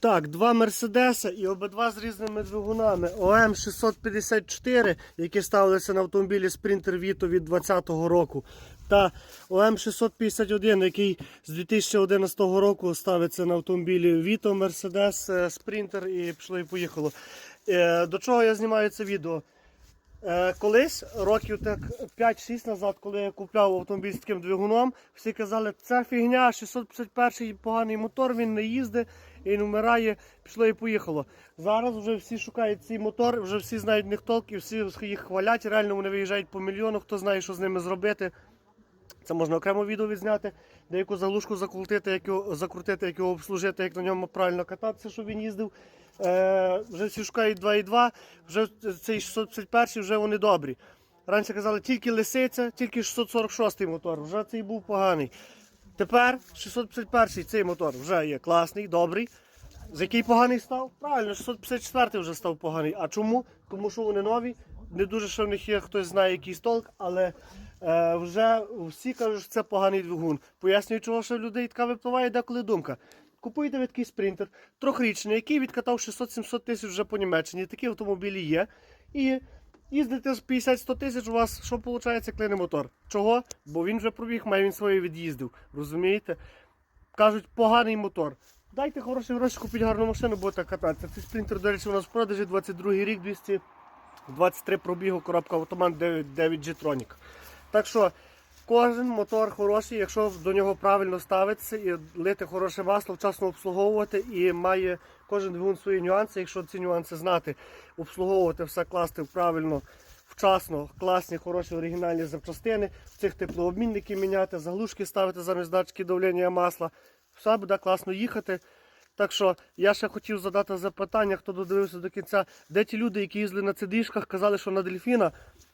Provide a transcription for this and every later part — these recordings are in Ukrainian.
Так, два Мерседеса і обидва з різними двигунами. ОМ 654, які ставилися на автомобілі Sprinter Vito від 2020 року. Та ОМ 651, який з 2011 року ставиться на автомобілі Vito, Mercedes, Sprinter і пішло і поїхало. Е, До чого я знімаю це відео? Е, колись, років так 5-6 назад, коли я купляв автомобіль з таким двигуном, всі казали, це фігня, 651 поганий мотор, він не їздить не вмирає, пішло і поїхало. Зараз вже всі шукають цей мотор, вже всі знають них толк і всі їх хвалять. Реально вони виїжджають по мільйону, хто знає, що з ними зробити. Це можна окремо відео відзняти, деяку заглушку закрутити, як його, закрутити, як його обслужити, як на ньому правильно кататися, щоб він їздив. Е, вже всі шукають 2,2, вже цей 651 вже вони добрі. Раніше казали тільки лисиця, тільки 646 мотор, вже цей був поганий. Тепер 651 цей мотор вже є класний, добрий. За який поганий став? Правильно, 654 вже став поганий. А чому? Тому що вони нові. Не дуже що в них є, хтось знає якийсь толк, але вже всі кажуть, що це поганий двигун. Пояснюю, чого що людей така випливає деколи думка. Купуєте ви такий спринтер, трьохрічний, який відкатав 600-700 тисяч вже по Німеччині. Такі автомобілі є. І їздите з 50-100 тисяч, у вас що виходить, клине мотор. Чого? Бо він вже пробіг, має він своє від'їздив. Розумієте? Кажуть, поганий мотор. Дайте хороші гроші, купіть гарну машину, будете кататися. Цей спринтер, до речі, у нас в продажі 22 рік, 223 пробігу, коробка автомат 9, 9 G-Tronic. Так що кожен мотор хороший, якщо до нього правильно ставитися і лити хороше масло, вчасно обслуговувати і має кожен двигун свої нюанси. Якщо ці нюанси знати, обслуговувати все класти правильно. Вчасно, класні, хороші оригінальні запчастини, цих теплообмінники міняти, заглушки ставити замість датчики давлення масла. Все буде класно їхати. Так що я ще хотів задати запитання, хто додивився до кінця, де ті люди, які їздили на цидишках, казали, що на дельфіна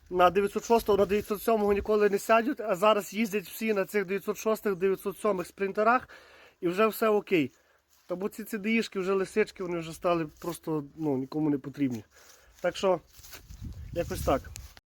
на 906 на 907 ніколи не сядуть, а зараз їздять всі на цих 906 907 спринтерах і вже все окей. Та бо ці цидишки, вже лисички, вони вже стали просто ну, нікому не потрібні. Так що, якось так.